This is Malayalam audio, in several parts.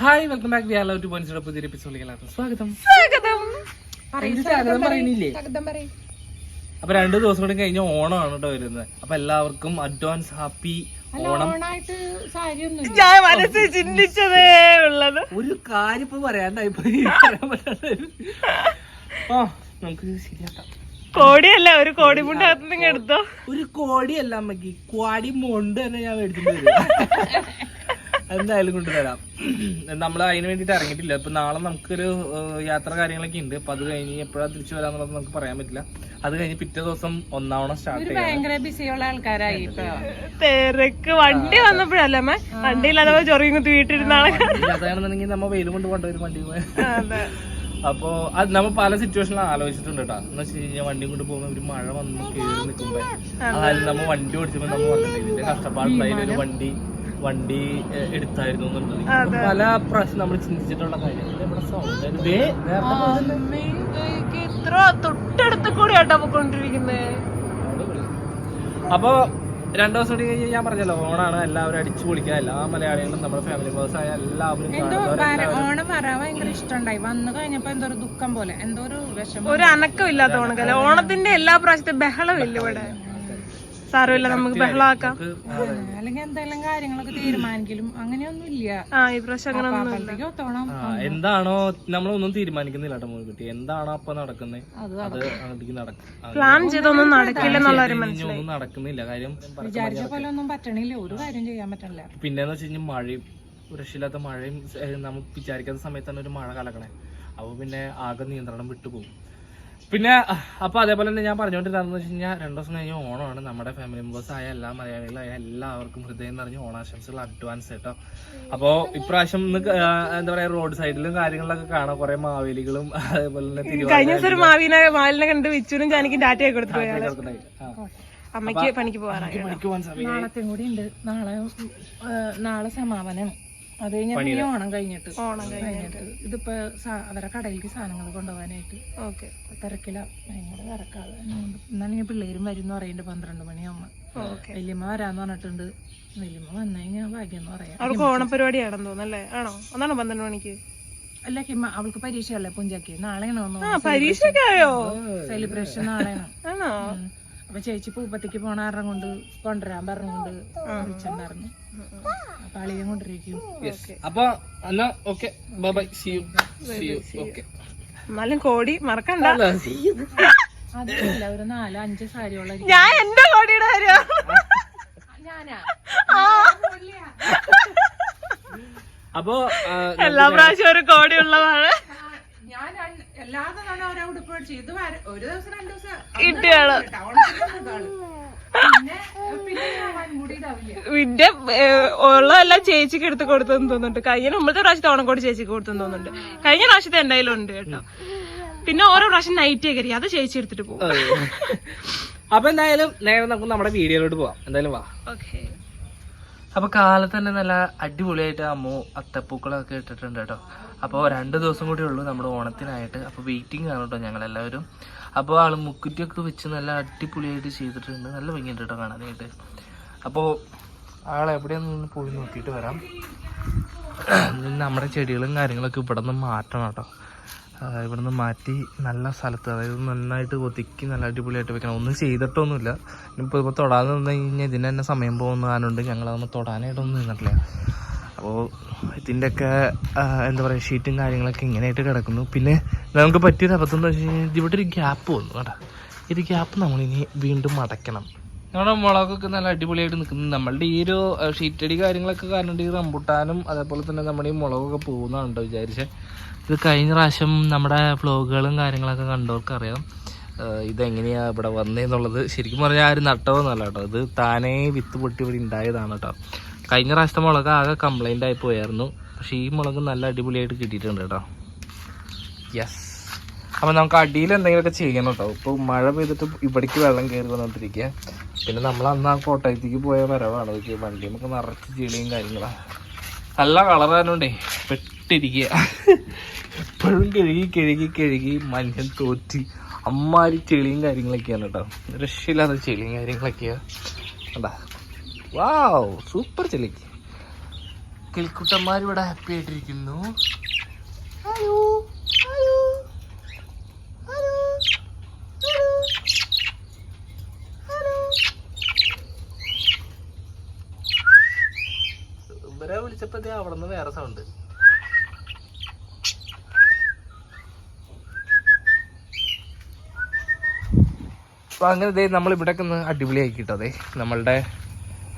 ഹായ് വെൽക്കം ബാക്ക് വിയാലോ ടു പോയിന്റ് പുതിയ എപ്പിസോഡിലേക്ക് എല്ലാവർക്കും സ്വാഗതം. സ്വാഗതം. പറയുന്നില്ലേ? സ്വാഗതം പറയുന്നില്ലേ അപ്പൊ രണ്ടു ദിവസം കൂടി കഴിഞ്ഞ ഓണമാണ് കേട്ടോ വരുന്നത്. അപ്പൊ എല്ലാവർക്കും അഡ്വാൻസ് ഹാപ്പി ഓണം. ഓണായിട്ട് ഞാൻ മനസ്സിൽ ചിന്തിച്ചതേ ഉള്ളത്. ഒരു കാര്യം ഇപ്പൊ പറയാണ്ടായി പോയി. പറയാൻ പറ്റാണ്ടായി. ആ നമുക്ക് ശരിയാക്കാം. കോടിയല്ല ഒരു കോടി മുണ്ട് അകത്ത് നിങ്ങൾ എടുത്തോ. ഒരു കോടിയല്ല അമ്മയ്ക്ക് കോടി മൊണ്ട് തന്നെ ഞാൻ മേടിച്ചിട്ട് വരും. എന്തായാലും കൊണ്ടുവരാം. നമ്മൾ അതിന് വേണ്ടിയിട്ട് ഇറങ്ങിയിട്ടില്ല. ഇപ്പൊ നാളെ നമുക്കൊരു യാത്ര കാര്യങ്ങളൊക്കെ ഉണ്ട്. അപ്പൊ അത് കഴിഞ്ഞ് എപ്പോഴാ തിരിച്ചു വരാന്നുള്ളത് നമുക്ക് പറയാൻ പറ്റില്ല. അത് കഴിഞ്ഞ് പിറ്റേ ദിവസം ഒന്നാവണം സ്റ്റാർട്ട് ഭയങ്കര ബിസിയുള്ള ആൾക്കാരായി തിരക്ക്. വണ്ടി വന്നപ്പോഴല്ലേ അമ്മ? വണ്ടിയില്ലാതെ ചൊറിയും കുത്തി വീട്ടിലിരുന്നാളെ ഇല്ലാതാണെന്നുണ്ടെങ്കിൽ നമ്മ വെയിൽ കൊണ്ട് കൊണ്ടുവരും വണ്ടി പോയി അപ്പോ അത് നമ്മ പല സിറ്റുവേഷനിലും ആലോചിച്ചിട്ടുണ്ട് കേട്ടോ എന്ന് വെച്ച് കഴിഞ്ഞാൽ വണ്ടി കൊണ്ട് പോകുമ്പോൾ ഒരു മഴ വന്ന് കേറി നിൽക്കുമ്പോ അതായത് നമ്മ വണ്ടി ഓടിച്ചപ്പോ നമ്മൾ കഷ്ടപ്പാടുണ്ടായി ഇതിന്റെ ഒരു വണ്ടി. വണ്ടി എടുത്തായിരുന്നു എന്നുള്ളത്. പല പ്രാവശ്യം നമ്മൾ ചിന്തിച്ചിട്ടുള്ള കാര്യം? ഇത്ര തൊട്ടടുത്ത് പോയിക്കൊണ്ടിരിക്കുന്നത് അപ്പൊ രണ്ടു ദിവസം കൂടി കഴിഞ്ഞ് ഞാൻ പറഞ്ഞല്ലോ ഓണാണ് എല്ലാവരും അടിച്ചു പൊളിക്കുക. എല്ലാ മലയാളികളും നമ്മുടെ ഫാമിലി മെമ്പേഴ്സ് ആയ എല്ലാവരും ഓണം വരാൻ ഭയങ്കര ഇഷ്ടണ്ടായി. വന്നു കഴിഞ്ഞപ്പോ എന്തോ ദുഃഖം പോലെ എന്തോ ഒരു വിഷമം. ഒരു അനക്കം ഇല്ലാത്ത ഓണക്കല്ല ഓണത്തിന്റെ എല്ലാ പ്രാവശ്യത്തെ ബഹളം ഇല്ല ഇവിടെ. സാരമില്ല നമുക്ക് ബഹളമാക്കാം അല്ലെങ്കിൽ എന്തെങ്കിലും കാര്യങ്ങളൊക്കെ തീരുമാനിക്കലും അങ്ങനെയൊന്നും ഇല്ല ആ ഈ പ്രാവശ്യം അങ്ങനെ ഒന്നും ഒത്തോണം എന്താണോ നമ്മളൊന്നും തീരുമാനിക്കുന്നില്ല കേട്ടോ മോൻകുട്ടി എന്താണോ അപ്പൊ നടക്കുന്നത് അത് അങ്ങോട്ടേക്ക് നടക്കും പ്ലാൻ ചെയ്തൊന്നും നടക്കില്ല എന്നുള്ള ഒരു ഒന്നും നടക്കുന്നില്ല. കാര്യം വിചാരിച്ച പോലെ ഒന്നും പറ്റണില്ല. ഒരു കാര്യം ചെയ്യാൻ പറ്റണില്ല. പിന്നെന്ന് വെച്ച് കഴിഞ്ഞാൽ മഴയും രക്ഷയില്ലാത്ത മഴയും നമുക്ക് നമ്മൾ വിചാരിക്കാത്ത സമയത്താണ് ഒരു മഴ കലക്കണേ. അപ്പൊ പിന്നെ ആകെ നിയന്ത്രണം വിട്ടുപോകും. പിന്നെ അപ്പൊ അതേപോലെ തന്നെ ഞാൻ പറഞ്ഞുകൊണ്ടിരുന്നത് വെച്ച് കഴിഞ്ഞാൽ രണ്ടു ദിവസം കഴിഞ്ഞ് ഓണമാണ്. നമ്മുടെ ഫാമിലി മെമ്പേഴ്സ് ആയ എല്ലാ മലയാളികളായ എല്ലാവർക്കും ഹൃദയം നിറഞ്ഞ ഓണാശംസകൾ അഡ്വാൻസ് കേട്ടോ. അപ്പോ ഇപ്രാവശ്യം ഇന്ന് എന്താ പറയാ റോഡ് സൈഡിലും കാര്യങ്ങളിലൊക്കെ കാണാം. കുറെ മാവേലികളും അതേപോലെ തന്നെ കഴിഞ്ഞ ദിവസം ഒരു മാവിനെ മാലിനെ കണ്ട് വിച്ചുനും ജാനിക്കും ഡാറ്റയൊക്കെ കൊടുത്തു. അമ്മയ്ക്ക് പണിക്ക് പോവാറായി പണിക്ക് പോകാൻ സമയം നാളത്തെയും കൂടി ഉണ്ട്. നാളെ നാളെ സമാപനം അത് കഴിഞ്ഞാൽ ഓണം കഴിഞ്ഞിട്ട്. ഓണം കഴിഞ്ഞിട്ട്. ഇതിപ്പോ അവരെ കടയിലേക്ക് സാധനങ്ങൾ കൊണ്ടുപോകാനായിട്ട് ഓക്കെ. തിരക്കില്ല ഭയങ്കര തിരക്കാതെ എന്നാണെങ്കിൽ പിള്ളേരും വരും എന്ന് പറയുന്നുണ്ട് പന്ത്രണ്ട് മണിയാവുമ്പോ. ഓക്കെ. വല്യമ്മ വരാന്ന് പറഞ്ഞിട്ടുണ്ട്. വല്യമ്മ വന്നു കഴിഞ്ഞാൽ ഭാഗ്യം എന്ന് പറയാം. അവൾക്ക് ഓണപരിപാടിയാണെന്ന് തോന്നുന്നല്ലേ? ആണോ? അതാണോ പന്ത്രണ്ട് മണിക്ക്? അല്ല ഹിമ അവൾക്ക് പരീക്ഷയല്ലേ പുഞ്ചാക്കി നാളെയാണോ സെലിബ്രേഷൻ നാളെയാണോ. അപ്പൊ ചേച്ചി പൂപ്പത്തേക്ക് പോണ കാരണം കൊണ്ട് കൊണ്ടുവരാൻ പറഞ്ഞുകൊണ്ട് വിളിച്ചിട്ടുണ്ടായിരുന്നു. അപ്പൊ അളിയും കൊണ്ടിരിക്കും അപ്പൊ എന്നാ okay bye bye see you see you okay എന്നാലും കോടി മറക്കണ്ട. അതില്ല ഒരു നാലോ അഞ്ച് സാരിയോളം ഞാൻ എന്റെ കോടിയുടെ കാര്യം? ഞാനാ? അപ്പൊ എല്ലാ പ്രാവശ്യവും ഒരു കോടി ഉള്ളതാണ്. ഞാൻ രണ്ട്- എല്ലാ തവണ ഓരോ ഉടുപ്പ് മേടിച്ചു ഇത് ഒരു ദിവസം രണ്ടു ദിവസം. ഇട്ടിയാണ് പിന്നെ ഉള്ളതെല്ലാം ചേച്ചിക്ക് എടുത്ത് കൊടുത്തെന്ന് തോന്നുന്നുണ്ട്. കഴിഞ്ഞ മുമ്പത്തെ പ്രാവശ്യത്തെ കൂടി ചേച്ചിക്ക് കൊടുത്തെന്ന് തോന്നുന്നുണ്ട്. കഴിഞ്ഞ പ്രാവശ്യത്തെ എന്തായാലും ഉണ്ട് കേട്ടോ. പിന്നെ ഓരോ പ്രാവശ്യം നൈറ്റ് കയറി അത് ചേച്ചി എടുത്തിട്ട് പോകും. അപ്പൊ എന്തായാലും നേരെ നമുക്ക് നമ്മുടെ വീഡിയോയിലോട്ട് പോവാം. എന്തായാലും വാ. ഓക്കെ. അപ്പൊ കാലത്ത് തന്നെ നല്ല അടിപൊളിയായിട്ട് അമ്മു അത്തപ്പൂക്കളൊക്കെ ഇട്ടിട്ടുണ്ട് കേട്ടോ. അപ്പോൾ രണ്ട് ദിവസം കൂടി ഉള്ളൂ നമ്മുടെ ഓണത്തിനായിട്ട്. അപ്പോൾ വെയിറ്റിംഗ് ആണ് കേട്ടോ ഞങ്ങളെല്ലാവരും. അപ്പോൾ ആൾ മുക്കുറ്റിയൊക്കെ വെച്ച് നല്ല അടിപൊളിയായിട്ട് ചെയ്തിട്ടുണ്ട്. നല്ല ഭംഗിയുണ്ട് കേട്ടോ കാണാനായിട്ട്. അപ്പോൾ ആൾ എവിടെയൊന്നും പോയി നോക്കിയിട്ട് വരാം. നമ്മുടെ ചെടികളും കാര്യങ്ങളൊക്കെ ഇവിടെ നിന്ന് മാറ്റണം കേട്ടോ. ഇവിടെ നിന്ന് മാറ്റി നല്ല സ്ഥലത്ത് അതായത് നന്നായിട്ട് ഒതുക്കി നല്ല അടിപൊളിയായിട്ട് വെക്കണം. ഒന്നും ചെയ്തിട്ടൊന്നുമില്ല. ഇനിയിപ്പോൾ ഇപ്പോൾ തൊടാതെ നിന്ന് കഴിഞ്ഞാൽ ഇതിന് തന്നെ സമയം പോകുന്നതാനുണ്ട് ഞങ്ങളതൊന്നും തൊടാനായിട്ടൊന്നും നിന്നിട്ടില്ല. അപ്പോൾ ഇതിന്റെയൊക്കെ എന്താ പറയുക ഷീറ്റും കാര്യങ്ങളൊക്കെ ഇങ്ങനെയായിട്ട് കിടക്കുന്നു. പിന്നെ നമുക്ക് പറ്റിയൊരു അബദ്ധം എന്ന് വെച്ച് കഴിഞ്ഞാൽ ഇവിടെ ഒരു ഗ്യാപ്പ് വന്നു കേട്ടോ. ഇത് ഗ്യാപ്പ് നമ്മളിനി വീണ്ടും മടക്കണം നമ്മുടെ മുളകൊക്കെ നല്ല അടിപൊളിയായിട്ട് നിൽക്കുന്നു. നമ്മളുടെ ഈ ഒരു ഷീറ്റടി കാര്യങ്ങളൊക്കെ കാരണം ഈ റംബുട്ടാനും അതേപോലെ തന്നെ നമ്മുടെ ഈ മുളകൊക്കെ പോകുന്നതാണ്ടോ വിചാരിച്ചേ. ഇത് കഴിഞ്ഞ പ്രാവശ്യം നമ്മുടെ ഫ്ലോഗുകളും കാര്യങ്ങളൊക്കെ കണ്ടവർക്ക് അറിയാം ഇതെങ്ങനെയാണ് ഇതെങ്ങനെയാ ഇവിടെ വന്നതെന്നുള്ളത് ശരിക്കും പറഞ്ഞാൽ ആരും നട്ടതെന്നല്ല കേട്ടോ. ഇത് താനേ വിത്ത് പൊട്ടി ഇവിടെ ഉണ്ടായതാണ് കേട്ടോ. കഴിഞ്ഞ പ്രാവശ്യത്തെ മുളക് ആകെ കംപ്ലൈന്റ് ആയി പോയായിരുന്നു. പക്ഷേ ഈ മുളക് നല്ല അടിപൊളിയായിട്ട് കിട്ടിയിട്ടുണ്ട് കേട്ടോ. യെസ് അപ്പം നമുക്ക് അടിയിൽ എന്തെങ്കിലുമൊക്കെ ചെയ്യണം കേട്ടോ. ഇപ്പോൾ മഴ പെയ്തിട്ട് ഇവിടേക്ക് വെള്ളം കയറി വന്നുകൊണ്ടിരിക്കുക പിന്നെ നമ്മൾ അന്ന് ആ കോട്ടയത്തേക്ക് പോയ വരവാണ്. ഇതൊക്കെ വണ്ടി നമുക്ക് നിറച്ച് ചെളിയും കാര്യങ്ങളാണ് നല്ല കളറാനുണ്ടേ പെട്ടിരിക്കുക എപ്പോഴും കഴുകി കഴുകി കഴുകി മനുഷ്യൻ തോറ്റി അമ്മാരി ചെളിയും കാര്യങ്ങളൊക്കെയാണ് കേട്ടോ. രക്ഷയില്ലാത്ത ചെളിയും കാര്യങ്ങളൊക്കെയാണ് കണ്ടാ? വാവ് സൂപ്പർ ചെളിക്ക് കിളിക്കുട്ടന്മാർ ഇവിടെ ഹാപ്പി ആയിട്ടിരിക്കുന്നു ഇവരെ വിളിച്ചപ്പോഴത്തേ ദേ അവിടെ നിന്ന് വേറെ സൗണ്ട് അപ്പൊ അങ്ങനെ ദേ നമ്മൾ ഇവിടെ ഒന്ന് അടിപൊളിയാക്കി കിട്ടതേ നമ്മളുടെ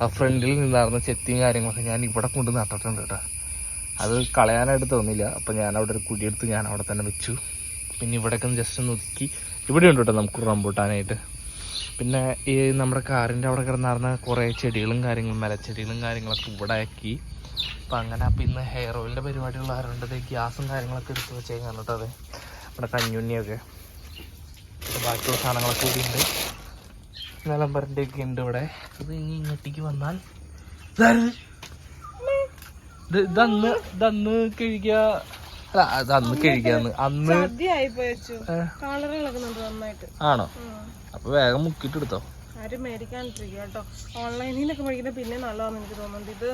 ആ ഫ്രണ്ടിൽ നിന്നായിരുന്ന ചെത്തിയും കാര്യങ്ങളൊക്കെ ഞാൻ ഇവിടെ കൊണ്ട് നട്ടിട്ടുണ്ട് കേട്ടോ. അത് കളയാനായിട്ട് തോന്നില്ല അപ്പം ഞാൻ അവിടെ ഒരു കുടിയെടുത്ത് ഞാൻ അവിടെ തന്നെ വെച്ചു. പിന്നെ ഇവിടെയൊക്കെ ജസ്റ്റ് ഒന്ന് ഒതുക്കി. ഇവിടെ ഉണ്ട് കേട്ടോ നമുക്ക് റംബൂട്ടാനായിട്ട്. പിന്നെ ഈ നമ്മുടെ കാറിന്റെ അവിടെ കിടന്നാർന്ന കുറേ ചെടികളും കാര്യങ്ങളും മലച്ചെടികളും കാര്യങ്ങളൊക്കെ ഇവിടെ ആക്കി അപ്പം അങ്ങനെ അപ്പം ഇന്ന് ഹെയർ ഓയിലിന്റെ പരിപാടികൾ ആരുണ്ട്? ഗ്യാസും കാര്യങ്ങളൊക്കെ എടുത്ത് വെച്ചേക്കാൻ കേട്ടോ അതെ. നമ്മുടെ കഞ്ഞുണ്ണിയൊക്കെ. ബാക്കിയുള്ള സാധനങ്ങളൊക്കെ ഇവിടെ നിലമ്പരന്റെ ഒക്കെ ഉണ്ട് ഇവിടെ. അത് ഇനി ഇങ്ങോട്ടേക്ക് വന്നാൽ ഇതന്ന് ഇതന്ന് കഴിക്കുക. അല്ല അത് അന്ന് കഴിക്കാന്ന്. അന്ന് ആണോ. അപ്പൊ വേഗം മുക്കിട്ട് എടുത്തോ. ആരും മേടിക്കാനിട്ടിരിക്കുക കേട്ടോ. ഓൺലൈനിൽ നിന്നൊക്കെ മേടിക്കുന്നത് പിന്നെ നല്ലതാണെന്ന് എനിക്ക് തോന്നുന്നുണ്ട്. ഇത്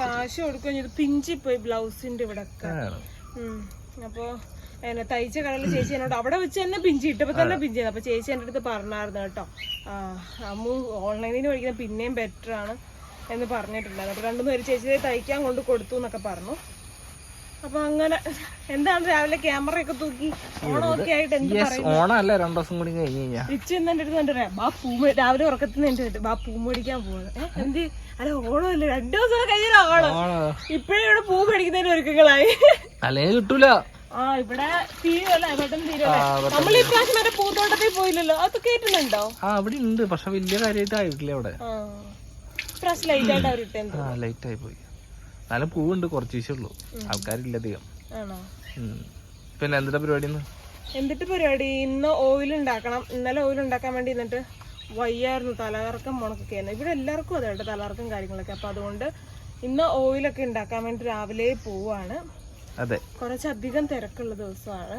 കാശ് കൊടുക്കുക ഇത് പിഞ്ചിപ്പോയി ബ്ലൗസിന്റെ ഇവിടെ അപ്പൊ എന്നെ തയ്ച്ച കടയിൽ ചേച്ചി എന്നോട് അവിടെ വെച്ച് തന്നെ പിഞ്ചി ഇട്ടപ്പോ തന്നെ പിഞ്ചി ചെയ്തു. അപ്പൊ ചേച്ചി എന്റെ അടുത്ത് പറഞ്ഞായിരുന്നു കേട്ടോ. അമ്മു ഓൺലൈനിൽ മേടിക്കുന്നത് പിന്നെയും ബെറ്റർ ആണ് എന്ന് പറഞ്ഞിട്ടുണ്ടായിരുന്നു. അപ്പൊ രണ്ടുമൂന്ന് പേര് ചേച്ചി തയ്ക്കാൻ കൊണ്ട് കൊടുത്തു എന്നൊക്കെ പറഞ്ഞു. അപ്പൊ അങ്ങനെ എന്താണ് രാവിലെ ക്യാമറ ഒക്കെ തൂക്കി? ഓണമൊക്കെ ആയിട്ട് എന്ത് യെസ് ഓണം അല്ല രണ്ടു ദിവസം കൂടി കഴിഞ്ഞ് കഴിഞ്ഞാൽ റിച്ച് എന്നെ അടുത്ത് കണ്ടു ബാ പൂ രാവിലെ ഉറക്കത്തിന് എന്റെ അടുത്ത് ബാ പൂ മേടിക്കാൻ പോകുന്നത് എന്ത്? അല്ല ഓണമല്ലേ? രണ്ടു ദിവസം കഴിഞ്ഞാൽ ഓണം. ഇപ്പഴേ ഇവിടെ പൂ മേടിക്കുന്നതിന് ഒരുക്കങ്ങളായി. അല്ലേ കിട്ടൂല. ആ ഇവിടെ തീരുമല്ലേ തീരുമല്ലേ നമ്മൾ ഇപ്രാവശ്യം വരെ പൂത്തോട്ടത്തിൽ പോയില്ലല്ലോ? അത് കേട്ടിട്ടുണ്ടോ? ആ അവിടെ ഉണ്ട് പക്ഷെ വലിയ കാര്യമായിട്ട് ആയിട്ടില്ല അവിടെ ഇപ്രാവശ്യം ലൈറ്റ് ആയിട്ട് അവർ ലൈറ്റ് ആയി പോയി. എന്നാലും പൂവുണ്ട് കുറച്ച് ദിവസമേ ഉള്ളൂ. ആൾക്കാരില്ല അധികം. പിന്നെ എന്താ പരിപാടി എന്തിട്ട് എന്നിട്ട് പരിപാടി? ഇന്ന് ഓയിൽ ഉണ്ടാക്കണം. ഇന്നലെ ഓയിൽ ഉണ്ടാക്കാൻ വേണ്ടി എന്നിട്ട് വയ്യായിരുന്നു. തലകറക്കം മുണക്കൊക്കെ ആയിരുന്നു. ഇവിടെ എല്ലാവർക്കും അതെ കേട്ടോ തലകറക്കം കാര്യങ്ങളൊക്കെ. അപ്പൊ അതുകൊണ്ട് ഇന്ന് ഓയിലൊക്കെ ഉണ്ടാക്കാൻ വേണ്ടി രാവിലെ പോവാണ്. അതെ. കുറച്ചധികം തിരക്കുള്ള ദിവസമാണ്.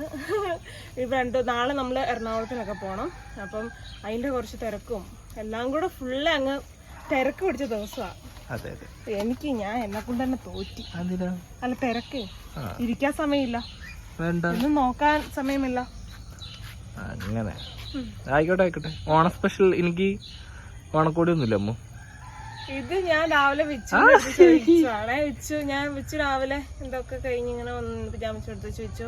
ഇപ്പൊ രണ്ടു നാളെ നമ്മൾ എറണാകുളത്തിനൊക്കെ പോകണം അപ്പം അതിന്റെ കുറച്ച് തിരക്കും. എല്ലാം കൂടെ ഫുള്ള് അങ്ങ് തിരക്ക് പിടിച്ച ദിവസമാണ്. അതെ അതെ. എനിക്ക് ഞാൻ എന്നെ കൊണ്ട് തന്നെ തോറ്റി. എന്തിനാ? അല്ല തിരക്കേ. ഇരിക്കാൻ സമയമില്ല. വേണ്ട. ഒന്നും നോക്കാൻ സമയമില്ല. അങ്ങനെ. ആയിക്കോട്ടെ ആയിക്കോട്ടെ. ഓണ സ്പെഷ്യൽ എനിക്ക് ഓണക്കോടി ഒന്നുമില്ല അമ്മ. ഇത് ഞാൻ രാവിലെ വെച്ചു. ചോദിച്ചാണേ വെച്ചു ഞാൻ വെച്ചു രാവിലെ. എന്തൊക്കെ കഴിഞ്ഞ് ഇങ്ങനെ വന്ന് ഞാൻ എടുത്ത് വെച്ച്. വെച്ചു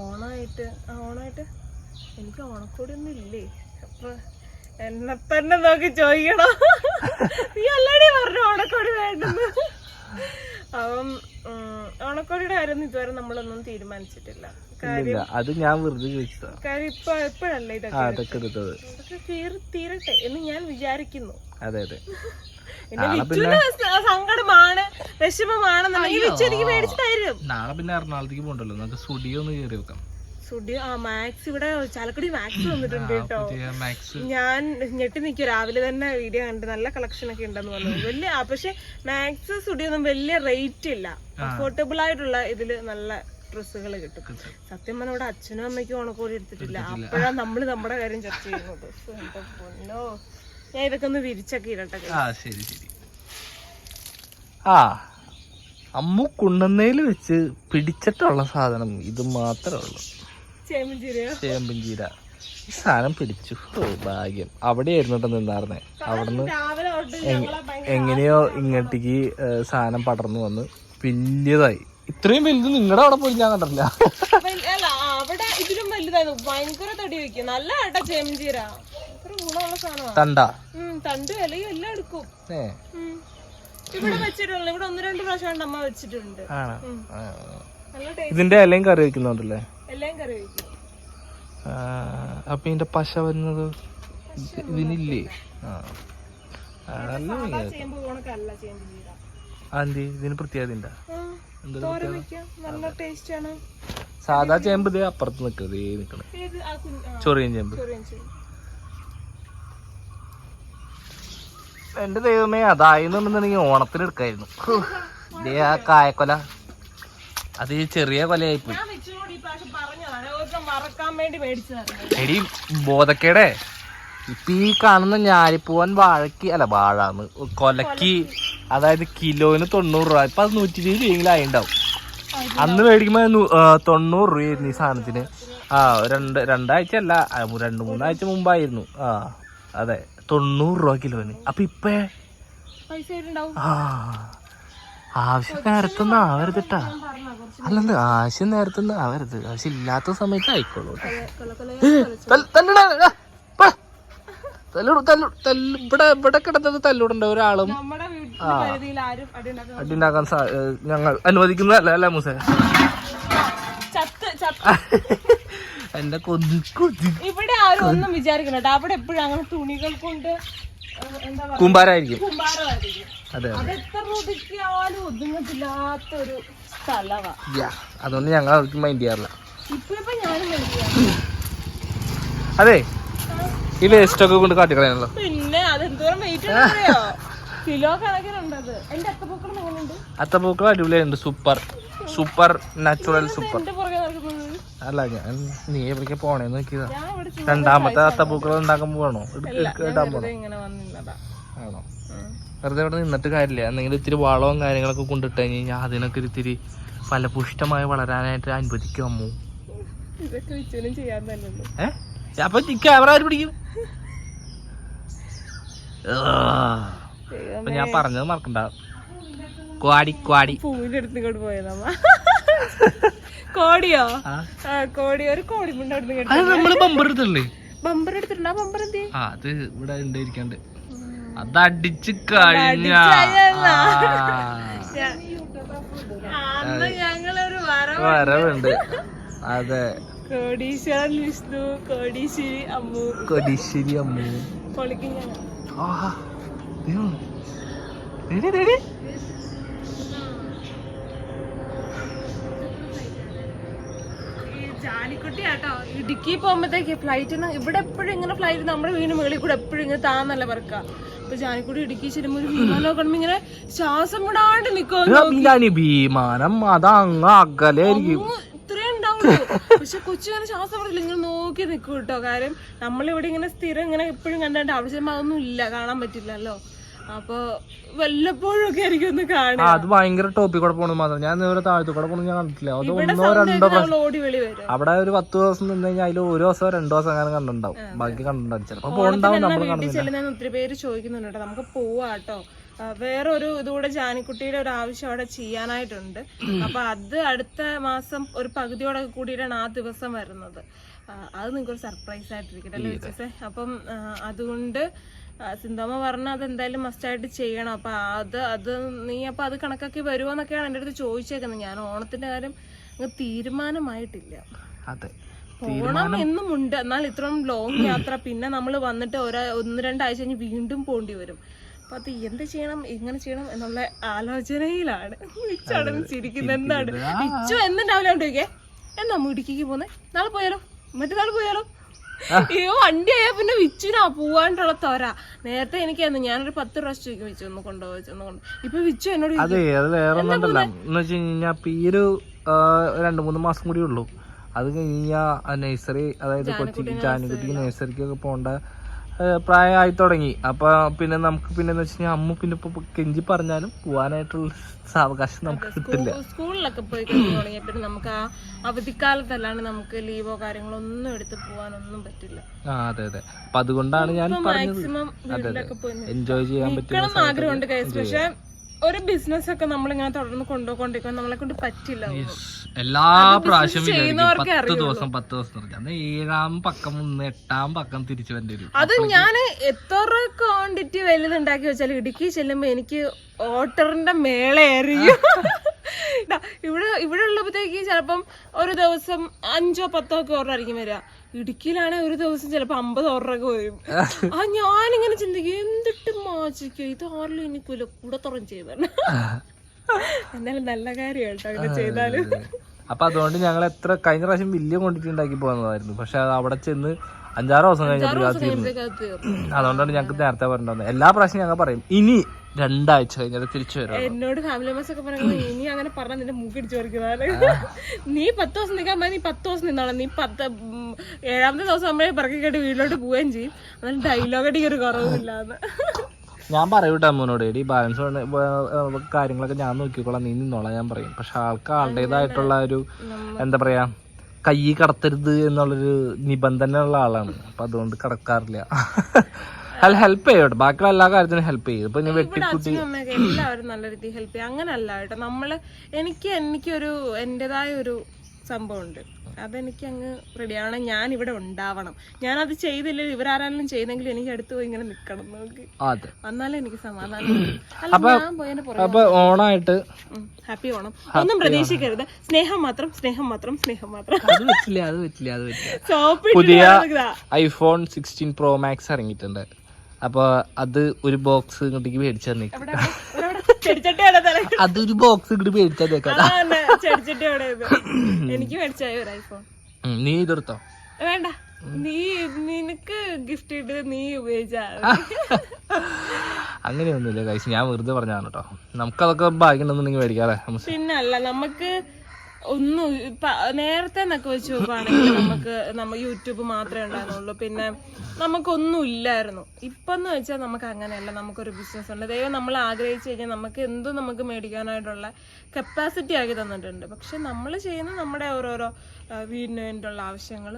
ഓണായിട്ട് ആ ഓണായിട്ട് എനിക്ക് ഓണക്കോടി ഒന്നും ഇല്ലേ? അപ്പൊ എന്നെ തന്നെ നോക്കി ചോദിക്കണോ? നീ അല്ലടി പറഞ്ഞു ഓണക്കോടി വേണ്ടെന്ന്. അപ്പം ഓണക്കോടിയുടെ കാര്യം ഇതുവരെ നമ്മളൊന്നും തീരുമാനിച്ചിട്ടില്ല. അത് ഞാൻ വെറുതെ ചോദിച്ചതാ. കാര്യം ഇപ്പൊ എപ്പോഴല്ലേ ഇതൊക്കെ അതൊക്കെ എടുത്തത്. തീർ തീരട്ടെ എന്ന് ഞാൻ വിചാരിക്കുന്നു. അതെ അതെ. സങ്കടമാണ് വിഷമമാണെന്നുണ്ടെങ്കിൽ എനിക്ക് മേടിച്ചു തരും. നാളെ പിന്നെ എറണാകുളത്തേക്ക് പോകണ്ടല്ലോ നമുക്ക് സ്റ്റുഡിയോ ഒന്ന് കയറി വെക്കാം. ആ മാക്സ് ഇവിടെ ചാലക്കുടി മാക്സ് വന്നിട്ടുണ്ട് കേട്ടോ. ഞാൻ ഞെട്ടി നിൽക്കും. രാവിലെ തന്നെ വീഡിയോ കണ്ട് നല്ല കളക്ഷൻ ഒക്കെ ഉണ്ടെന്ന് പറഞ്ഞു. വലിയ പക്ഷെ മാക്സ് സ്റ്റുഡിയോ ഒന്നും വലിയ റേറ്റ് ഇല്ല. അഫോർഡബിൾ ആയിട്ടുള്ള ഇതിൽ നല്ല ഡ്രസ്സുകൾ കിട്ടും. സത്യം പറഞ്ഞ ഇവിടെ അച്ഛനും അമ്മയ്ക്കും ഓണക്കോടി എടുത്തിട്ടില്ല. അപ്പോഴാണ് നമ്മൾ നമ്മുടെ കാര്യം ചർച്ച ചെയ്യുന്നത്. പൊന്നോ. ഞാൻ ഇതൊക്കെ ഒന്ന് വിരിച്ചൊക്കെ ഇരട്ടെ ആ ശരി ശരി. ആ അമ്മു കുണ്ണന്നയിൽ വെച്ച് പിടിച്ചിട്ടുള്ള സാധനം ഇത് മാത്രമേ ഉള്ളൂ. ചീരയോ ചീര ഈ സാധനം പിടിച്ചു. ഭാഗ്യം. അവിടെയായിരുന്നു കേട്ടോ നിന്നാർന്നേ. അവിടുന്ന് എങ്ങനെയോ ഇങ്ങോട്ടേക്ക് സാധനം പടർന്നു വന്ന് വലിയതായി. ഇത്രയും വലുത് നിങ്ങളുടെ അവിടെ പോയി ഞാൻ കണ്ടിട്ടില്ല. അവിടെ ഇതിലും വലുതായിരുന്നു. ഭയങ്കര തടി വെക്കും നല്ല കേട്ടോ ചേമ്പീര തണ്ട. തണ്ട് വിലയും എല്ലാം എടുക്കും. ഇവിടെ വെച്ചിട്ടുള്ള. ഇവിടെ ഒന്ന് രണ്ട് പ്രാവശ്യം അമ്മ വെച്ചിട്ടുണ്ട്. ഇതിന്റെ ഇലയും കറി വെക്കുന്നുണ്ടല്ലേ അപ്പൊ ഇതിന്റെ പശ വരുന്നത്? ഇത് ഇതിനില്ലേ? ആന്റി ഇതിന് പ്രത്യേകത ഉണ്ടാ സാധാ ചേമ്പ് ഇതേ അപ്പുറത്ത് നിക്കണത് ഇതേ നിക്കണേ. ചൊറിയൻ ചേമ്പ് ചെറിയ ചേമ്പ് എന്റെ ദൈവമേ അതായിരുന്നുണ്ടെന്നുണ്ടെങ്കിൽ ഓണത്തിന് എടുക്കായിരുന്നു. ഇതേ ആ കായക്കൊല. അത് ഈ ചെറിയ കൊലയായി പോയി ഞാൻ വെച്ചോട് ഈ പ്രാവശ്യം പറഞ്ഞതാണ് ഓർക്കാൻ മറക്കാൻ വേണ്ടി മേടിച്ചതാണ്. എടി ബോധക്കേടെ. ഇപ്പൊ ഈ കാണുന്ന ഞാലിപ്പൂവൻ വാഴക്ക് അല്ല വാഴാന്ന് കൊലക്ക് അതായത് കിലോന് തൊണ്ണൂറ് രൂപ. ഇപ്പൊ അത് നൂറ്റി ഇരുപത് രൂപയെങ്കിലും ആയിണ്ടാവും അന്ന് മേടിക്കുമ്പോ തൊണ്ണൂറ് രൂപയായിരുന്നു ഈ സാധനത്തിന്. ആ രണ്ട് രണ്ടാഴ്ച അല്ല രണ്ട് മൂന്നാഴ്ച മുമ്പായിരുന്നു. ആ അതെ തൊണ്ണൂറ് രൂപ കിലോന്. അപ്പൊ ഇപ്പേ? ആ. ആവശ്യം നേരത്തൊന്നും ആവരുത് കേട്ടാ അല്ലെന്ത് ആവശ്യം നേരത്തൊന്നും ആവരുത്. ആവശ്യം ഇല്ലാത്ത സമയത്ത് ആയിക്കോളൂ ഇവിടെ ഇവിടെ കിടന്നത് തല്ലൂടുണ്ട് ഒരാളും. അടിണ്ടാക്കാൻ ഞങ്ങൾ അനുവദിക്കുന്നതല്ല അല്ലേ മൂസ? എന്റെ ഇവിടെ ആരും ഒന്നും വിചാരിക്കണം അവിടെ എപ്പോഴും അങ്ങനെ തുണികൾ കൊണ്ട് കൂമ്പാരായിരിക്കും കുമ്പാരമായിരിക്കും അതെ അത്. എത്ര ഒതുക്കിയാലും ഒതുങ്ങത്തില്ലാത്തൊരു സ്ഥലവാ. യാ അതുകൊണ്ട് ഞങ്ങൾ അവർക്ക് മൈൻഡ് ചെയ്യാറില്ല. അതെ ഈ വേസ്റ്റ് ഒക്കെ കൊണ്ട് കാട്ടിക്കളയാണല്ലോ. പിന്നെ അതെന്തോരം വെയിറ്റ് അറിയോ? കിലോ കണക്കിനുണ്ടത്. എന്റെ അത്തപ്പൂക്കളം എങ്ങനെയുണ്ട് അത്തപ്പൂക്കൾ അടിപൊളിയായിട്ടുണ്ട് സൂപ്പർ സൂപ്പർ നാച്ചുറൽ സൂപ്പർ അല്ല ഞാൻ നീ എവിടേക്ക് പോണേന്ന് നോക്കിയതാ. രണ്ടാമത്തെ അത്തപ്പൂക്കൾ ഉണ്ടാക്കാൻ പോകണോ ഇടാൻ പോണോ? ആണോ. വെറുതെ ഇവിടെ നിന്നിട്ട് കാര്യമില്ല. എന്തെങ്കിലും ഇത്തിരി വളവും കാര്യങ്ങളൊക്കെ കൊണ്ടിട്ട് കഴിഞ്ഞാൽ അതിനൊക്കെ ഇത്തിരി ഫലപുഷ്ടമായി വളരാനായിട്ട് അനുവദിക്കും അമ്മു. അപ്പൊ ക്യാമറ ആര് പിടിക്കും. അപ്പൊ ഞാൻ പറഞ്ഞത് മറക്കണ്ട. ക്വാടി ക്വാടി. പൂവിന്റെ അടുത്ത് ഇങ്ങോട്ട് പോയതമ്മ കോടിയോ? കോടി ഒരു കോടി മുണ്ട് നമ്മൾ ബമ്പർ എടുത്തല്ലേ ബമ്പർ എടുത്തിട്ടുണ്ട്? ആ ബമ്പർ എന്തേ അത് ഇവിടെ ഉണ്ടായിരിക്കണ്ട് അത് അടിച്ച് കഴിഞ്ഞ. വരവുണ്ട്. അതെ. കോടീശ്വരൻ വിഷ്ണു കോടീശ്വരി അമ്മു. കോടീശ്വരി അമ്മു. ആട്ടോ ഇടുക്കി പോകുമ്പോഴത്തേക്ക് ഫ്ലൈറ്റ് ഇവിടെ എപ്പോഴും ഇങ്ങനെ ഫ്ലൈറ്റ് നമ്മുടെ വീടിന് മുകളിൽ കൂടെ എപ്പോഴും ഇങ്ങനെ താന്നല്ല പറക്ക. ഇടുക്കി ചെല്ലുമ്പോ ഒരു വിമാനം കാണുമ്പോ ഇങ്ങനെ ശ്വാസം വിടാണ്ട് അകലായിരിക്കും പക്ഷെ കൊച്ചു ഇങ്ങനെ ശ്വാസം പറയില്ല ഇങ്ങനെ നോക്കി നിൽക്കും കേട്ടോ. കാര്യം നമ്മളിവിടെ ഇങ്ങനെ സ്ഥിരം ഇങ്ങനെ എപ്പോഴും അവിടെ ചെല്ലുമ്പോ അതൊന്നും ഇല്ല കാണാൻ പറ്റില്ലല്ലോ. അപ്പൊ വല്ലപ്പോഴൊക്കെ ആയിരിക്കും ഒന്ന് ആ, അത് ഭയങ്കര ടോപ്പിൽ കൂടെ പോണത് മാത്രം. ഞാൻ ഇവരെ താഴത്തു കൂടെ പോണത് ഞാൻ കണ്ടിട്ടില്ല. അത് ഒന്നോ രണ്ടോ പ്രാവശ്യം അവിടെ ഒരു പത്ത് ദിവസം നിന്ന് കഴിഞ്ഞാൽ അതിൽ ഒരു ദിവസം രണ്ടു ദിവസം അങ്ങനെ കണ്ടിട്ടുണ്ടാവും. ബാക്കി കണ്ടിട്ടുണ്ടാവും ചിലപ്പോ പോകണ്ടാവും നമ്മൾ ചെല്ലുന്ന ഒത്തിരി പേര് ചോദിക്കുന്നുണ്ട് കേട്ടോ. നമുക്ക് പോവാട്ടോ വേറൊരു വേറെ ഒരു ഇതുകൂടെ ജാനിക്കുട്ടിയുടെ ഒരു ആവശ്യം അവിടെ ചെയ്യാനായിട്ടുണ്ട്. അപ്പൊ അത് അടുത്ത മാസം ഒരു പകുതിയോടെ കൂടിയിട്ടാണ് ആ ദിവസം വരുന്നത്. അത് നിങ്ങൾക്ക് ഒരു സർപ്രൈസ് ആയിട്ടിരിക്കട്ടെ അല്ലേ അപ്പം അതുകൊണ്ട് സിന്തോമ പറഞ്ഞ അത് എന്തായാലും മസ്റ്റായിട്ട് ചെയ്യണം. അപ്പൊ അത് അത് നീ അപ്പൊ അത് കണക്കാക്കി വരുമോ എന്നൊക്കെയാണ് എന്റെ അടുത്ത് ചോദിച്ചേക്കുന്നത്. ഞാൻ ഓണത്തിന്റെ കാര്യം അങ്ങ് തീരുമാനമായിട്ടില്ല. അതെ. പോണം എന്നുമുണ്ട് എന്നാൽ ഇത്രയും ലോങ് യാത്ര പിന്നെ നമ്മൾ വന്നിട്ട് ഒരാ ഒന്ന് രണ്ടാഴ്ച കഴിഞ്ഞ് വീണ്ടും പോണ്ടി വരും. അപ്പൊ അത് എന്ത് ചെയ്യണം എങ്ങനെ ചെയ്യണം എന്നുള്ള ആലോചനയിലാണ്. ചടന്ന് ചിരിക്കുന്നത് എന്താണ്? ഇച്ചു എന്നും രാവിലെ എന്നാ മുടിക്കേക്ക് പോന്നെ? നാളെ പോയാലോ? മറ്റന്നാൾ പോയാലോ? അയ്യോ വണ്ടി ആയാൽ പിന്നെ വിച്ചുനാ പോവാണ്ടുള്ള തൊര. നേരത്തെ എനിക്കായിരുന്നു ഞാനൊരു പത്ത് പ്രാവശ്യം ചോദിക്കും വിച്ചു ഒന്ന് കൊണ്ടുപോയി ഒന്ന് കൊണ്ട് ഇപ്പൊ വിച്ചു എന്നോട് അതെ അത് വേറെ ഒന്നുണ്ടല്ല എന്ന് വെച്ച് കഴിഞ്ഞാൽ ഈ ഒരു രണ്ട് മൂന്ന് മാസം കൂടി ഉള്ളൂ. അത് കഴിഞ്ഞാൽ നഴ്സറി അതായത് കൊച്ചി ജാനുകുട്ടി നഴ്സറിക്കൊക്കെ പോകേണ്ട പ്രായമായി തുടങ്ങി. അപ്പൊ പിന്നെ നമുക്ക് പിന്നെ എന്ന് വെച്ച് കഴിഞ്ഞാൽ അമ്മ പിന്നെ ഇപ്പൊ കെഞ്ചി പറഞ്ഞാലും പോവാനായിട്ടുള്ള അവകാശം നമുക്ക് കിട്ടില്ല. സ്കൂ- സ്കൂളിലൊക്കെ പോയി തുടങ്ങിയപ്പോ തുടങ്ങിയ പിന്നെ നമുക്ക് ആ അവധിക്കാലത്തല്ലാണ്ട് നമുക്ക് ലീവോ കാര്യങ്ങളോ ഒന്നും എടുത്ത് പോകാനൊന്നും പറ്റില്ല. ആ അതെ അതെ. അപ്പൊ അതുകൊണ്ടാണ് ഞാൻ പറഞ്ഞത്. എൻജോയ് ചെയ്യാൻ പറ്റും ആഗ്രഹമുണ്ട് പക്ഷെ ഒരു ബിസിനസ് ഒക്കെ നമ്മളിങ്ങനെ തുടർന്ന് കൊണ്ടുപോയിക്കൊണ്ടിരിക്കാൻ നമ്മളെ കൊണ്ട് പറ്റില്ല. എല്ലാ പ്രാവശ്യം പത്ത് ദിവസം പത്ത് ദിവസം. അന്ന് ഏഴാം പക്കം ഒന്ന് എട്ടാം പക്കം തിരിച്ചു വരേണ്ടി വരും. അത് ഞാൻ എത്ര ക്വാണ്ടിറ്റി വലുതുണ്ടാക്കി വെച്ചാൽ ഇടുക്കി ചെല്ലുമ്പോ എനിക്ക് ഓട്ടറിന്റെ ഇതാ, ഇവിടെ ഇവിടെ ഉള്ളപ്പോഴത്തേക്ക് ചിലപ്പം ഒരു ദിവസം അഞ്ചോ പത്തോ ഒക്കെ ഓർഡർ ആയിരിക്കും വരിക. ഇടുക്കിയിലാണെങ്കിൽ ഒരു ദിവസം ചിലപ്പോ അമ്പത് ഓർഡർ ഒക്കെ വരും. ആ ഞാനിങ്ങനെ ചിന്തിക്കും എന്തിട്ട് മാജിക്ക ഇത് ആരിലും എനിക്കില്ല കൂടെ തുറന്ന് ചെയ്ത എന്നാലും നല്ല കാര്യം കേട്ടോ അങ്ങനെ ചെയ്താലും. അപ്പൊ അതുകൊണ്ട് ഞങ്ങൾ എത്ര കഴിഞ്ഞ പ്രാവശ്യം വലിയ ക്വാണ്ടിറ്റി ഉണ്ടാക്കി പോകുന്നതായിരുന്നു പക്ഷെ അത് അവിടെ ചെന്ന് അഞ്ചാറ് ദിവസം തീർന്നു തീർന്നു അതുകൊണ്ടാണ് ഞങ്ങൾക്ക് നേരത്തെ പറഞ്ഞിട്ടുള്ളത് എല്ലാ പ്രാവശ്യം ഞങ്ങൾ പറയും ഇനി രണ്ടാഴ്ച കഴിഞ്ഞാൽ തിരിച്ചു വരാം എന്നോട് ഫാമിലി മെമ്പേഴ്സ് ഒക്കെ പറഞ്ഞു ഇനി അങ്ങനെ പറഞ്ഞ നിന്റെ മൂക്ക് ഇടിച്ചു പറിക്കുന്നതാണ് നീ പത്ത് ദിവസം നിൽക്കാൻ നീ പത്ത് ദിവസം നിന്നോളാം. നീ പത്ത് ഏഴാമത്തെ ദിവസം ആകുമ്പോഴേ പറക്കി കേട്ട് വീട്ടിലോട്ട് പോവുകയും ചെയ്യും. അതിന് ഡയലോഗ് അടിക്ക് ഒരു കുറവില്ലാന്ന് ഞാൻ പറയൂട്ടെ അമ്മനോട് ഈ ബാലൻസ് കാര്യങ്ങളൊക്കെ ഞാൻ നോക്കിക്കോളാം. നീ നിന്നോളാം ഞാൻ പറയും. പക്ഷെ ആൾക്ക് ആളുടേതായിട്ടുള്ള ഒരു എന്താ പറയാ കൈ കടത്തരുത് എന്നുള്ളൊരു നിബന്ധന ഉള്ള ആളാണ്. അപ്പൊ അതുകൊണ്ട് കടക്കാറില്ല. അല്ല ഹെൽപ്പ് ചെയ്യോട്ടെ. ബാക്കിയുള്ള എല്ലാ കാര്യത്തിനും ഹെൽപ്പ് ചെയ്യും. ഇപ്പൊ വെട്ടിക്കുട്ടി എല്ലാവരും നല്ല രീതിയിൽ ഹെൽപ്പ് ചെയ്യും. അങ്ങനല്ല കേട്ടോ. നമ്മൾ എനിക്ക് എനിക്കൊരു എന്റേതായ ഒരു സംഭവം അതെനിക്ക് അങ്ങ് റെഡിയാണ് ഞാൻ ഇവിടെ ഉണ്ടാവണം. ഞാൻ ഞാനത് ചെയ്തില്ല. ഇവരാരെങ്കിലും ചെയ്തെങ്കിൽ എനിക്ക് അടുത്ത് പോയി ഇങ്ങനെ നിക്കണം. നോക്ക്. അതെ. എന്നാലേ എനിക്ക് സമാധാനം അപ്പൊ ഓണായിട്ട് ഹാപ്പി ഓണം. ഒന്നും പ്രതീക്ഷിക്കരുത്. സ്നേഹം മാത്രം സ്നേഹം മാത്രം സ്നേഹം മാത്രം. അത് പറ്റില്ല അത് പറ്റില്ല അത് പറ്റില്ല പുതിയ ഐഫോൺ സിക്സ്റ്റീൻ പ്രോ മാക്സ് ഇറങ്ങിയിട്ടുണ്ട്. അപ്പൊ അത് ഒരു ബോക്സ് ഇങ്ങോട്ടേക്ക് മേടിച്ചു ചെടിച്ചട്ടിയാണ് അതൊരു ബോക്സ് ഇങ്ങോട്ട് മേടിച്ചു തന്നേക്കാം ഇത്. എനിക്ക് മേടിച്ചായ ഒരു ഐഫോൺ നീ എതിർത്തോ വേണ്ട. നീ നിനക്ക് ഗിഫ്റ്റ് ഇട്ട് നീ ഉപയോഗിച്ച അങ്ങനെയൊന്നുമില്ല കൈസ് ഞാൻ വെറുതെ പറഞ്ഞതാണ് കേട്ടോ. നമുക്കതൊക്കെ ഭാഗ്യമുണ്ടെന്നുണ്ടെങ്കിൽ മേടിക്കാല്ലേ നമുക്ക് പിന്നല്ല നമുക്ക് ഒന്നും നേരത്തെ എന്നൊക്കെ വെച്ച് നോക്കുവാണെങ്കിൽ നമുക്ക് നമ്മ യൂട്യൂബ് മാത്രമേ ഉണ്ടായിരുന്നുള്ളൂ. പിന്നെ നമുക്കൊന്നും ഇല്ലായിരുന്നു. ഇപ്പം എന്ന് വെച്ചാൽ നമുക്ക് അങ്ങനെയല്ല. നമുക്കൊരു ബിസിനസ് ഉണ്ട്. ദൈവം നമ്മൾ ആഗ്രഹിച്ചു കഴിഞ്ഞാൽ നമുക്ക് എന്തും നമുക്ക് മേടിക്കാനായിട്ടുള്ള കപ്പാസിറ്റി ആക്കി തന്നിട്ടുണ്ട്. പക്ഷെ നമ്മൾ ചെയ്യുന്ന നമ്മുടെ ഓരോരോ വീടിന് വേണ്ടിയുള്ള ആവശ്യങ്ങൾ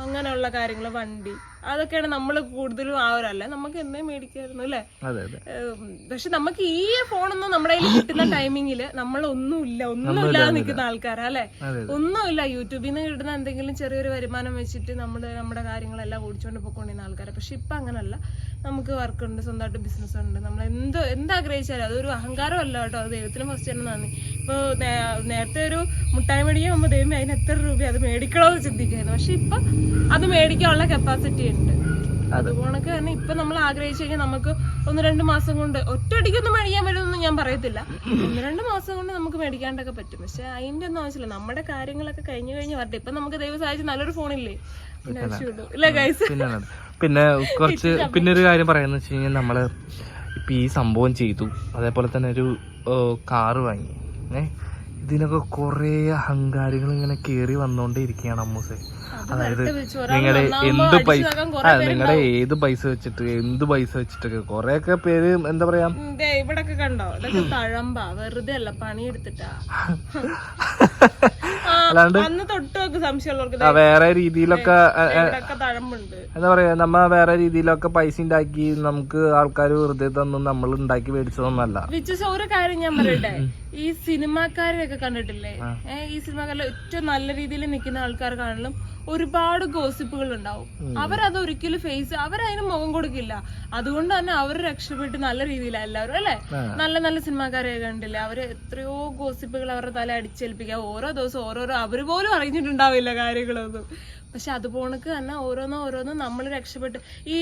അങ്ങനെയുള്ള കാര്യങ്ങൾ വണ്ടി. അതൊക്കെയാണ് നമ്മൾ കൂടുതലും ആവരല്ല നമുക്ക് എന്നേ മേടിക്കായിരുന്നു അല്ലേ? പക്ഷെ നമുക്ക് ഈ ഫോണൊന്നും നമ്മുടെ കയ്യിൽ കിട്ടുന്ന ടൈമിങ്ങിൽ നമ്മൾ ഒന്നുമില്ല ഒന്നുമില്ല നിൽക്കുന്ന ആൾക്കാരാ അല്ലെ? ഒന്നുമില്ല. യൂട്യൂബിൽ നിന്ന് കിട്ടുന്ന എന്തെങ്കിലും ചെറിയൊരു വരുമാനം വെച്ചിട്ട് നമ്മൾ നമ്മുടെ കാര്യങ്ങളെല്ലാം ഓടിച്ചുകൊണ്ട് പോയിക്കൊണ്ടിരുന്ന ആൾക്കാരാണ് പക്ഷെ ഇപ്പൊ അങ്ങനല്ല. നമുക്ക് വർക്ക് ഉണ്ട് സ്വന്തമായിട്ട് ബിസിനസ് ഉണ്ട്. നമ്മൾ എന്ത് എന്താഗ്രഹിച്ചാലും അതൊരു അഹങ്കാരമല്ല കേട്ടോ. അത് ദൈവത്തിന് ഫസ്റ്റ് തന്നെ നന്ദി. ഇപ്പോൾ നേരത്തെ ഒരു മുട്ടായി മേടിക്കാൻ പോകുമ്പോൾ ദൈവം അതിന് എത്ര രൂപ അത് മേടിക്കണമെന്ന് ചിന്തിക്കുന്നത് പക്ഷെ ഇപ്പം അത് മേടിക്കാനുള്ള കപ്പാസിറ്റി ഉണ്ട്. അതുകൊണ്ടൊക്കെ തന്നെ ഇപ്പൊ നമ്മൾ ആഗ്രഹിച്ചു കഴിഞ്ഞാൽ നമുക്ക് ഒന്ന് രണ്ട് മാസം കൊണ്ട് ഒറ്റയടിക്കൊന്നും മേടിക്കാൻ പറ്റുമെന്ന് ഞാൻ പറയത്തില്ല. ഒന്ന് രണ്ട് മാസം കൊണ്ട് നമുക്ക് മേടിക്കാണ്ടൊക്കെ പറ്റും. പക്ഷെ അതിന്റെ ഒന്നും ആവശ്യമില്ല. നമ്മുടെ കാര്യങ്ങളൊക്കെ കഴിഞ്ഞു കഴിഞ്ഞ് വരട്ടെ. ഇപ്പൊ നമുക്ക് ദൈവം സഹായിച്ച് നല്ലൊരു ഫോണില്ലേ? പിന്നെ കുറച്ച് പിന്നെ ഒരു കാര്യം പറയാന്ന് വെച്ച് കഴിഞ്ഞാൽ നമ്മൾ ഇപ്പൊ ഈ സംഭവം ചെയ്തു. അതേപോലെ തന്നെ ഒരു കാറ് വാങ്ങി. ഏഹ് ഇതിനൊക്കെ കുറേ അഹങ്കാരികൾ ഇങ്ങനെ കേറി വന്നുകൊണ്ടേ ഇരിക്കുകയാണ് അമ്മൂസെ. അതായത് നിങ്ങൾ എന്ത് പൈസ നിങ്ങളുടെ ഏത് പൈസ വെച്ചിട്ട് എന്ത് പൈസ വെച്ചിട്ടൊക്കെ കൊറേ ഒക്കെ പേര് എന്താ പറയാ? ഇവിടൊക്കെ കണ്ടോ? ഇതൊക്കെ തഴമ്പാ വെറുതെ അല്ല പണിയെടുത്തിട്ടാ. അല്ലാണ്ട് വേറെ രീതിയിലൊക്കെ എന്താ പറയാ നമ്മ വേറെ രീതിയിലൊക്കെ പൈസ ഉണ്ടാക്കി നമുക്ക് ആൾക്കാർ വെറുതെ തന്നും നമ്മൾ ഉണ്ടാക്കി മേടിച്ചതൊന്നല്ല. ഒരു കാര്യം ഞാൻ പറയട്ടെ? ഈ സിനിമാക്കാരെയൊക്കെ കണ്ടിട്ടില്ലേ? ഈ സിനിമാക്കാരിൽ ഏറ്റവും നല്ല രീതിയിൽ നിൽക്കുന്ന ആൾക്കാർ കാണലും ഒരുപാട് ഗോസിപ്പുകൾ ഉണ്ടാവും അവരത് ഒരിക്കലും ഫേസ് അവരതിന് മുഖം കൊടുക്കില്ല. അതുകൊണ്ട് തന്നെ അവർ രക്ഷപ്പെട്ട് നല്ല രീതിയിലാണ് എല്ലാവരും അല്ലെ? നല്ല നല്ല സിനിമാക്കാരെ കണ്ടില്ലേ? അവർ എത്രയോ ഗോസിപ്പുകൾ അവരുടെ തല അടിച്ചേൽപ്പിക്കുക. ഓരോ ദിവസം ഓരോരോ അവർ പോലും അറിഞ്ഞിട്ടുണ്ടാവില്ല കാര്യങ്ങളൊന്നും. പക്ഷെ അതുപോണക്ക് തന്നെ ഓരോന്നോ ഓരോന്നും നമ്മൾ രക്ഷപ്പെട്ട് ഈ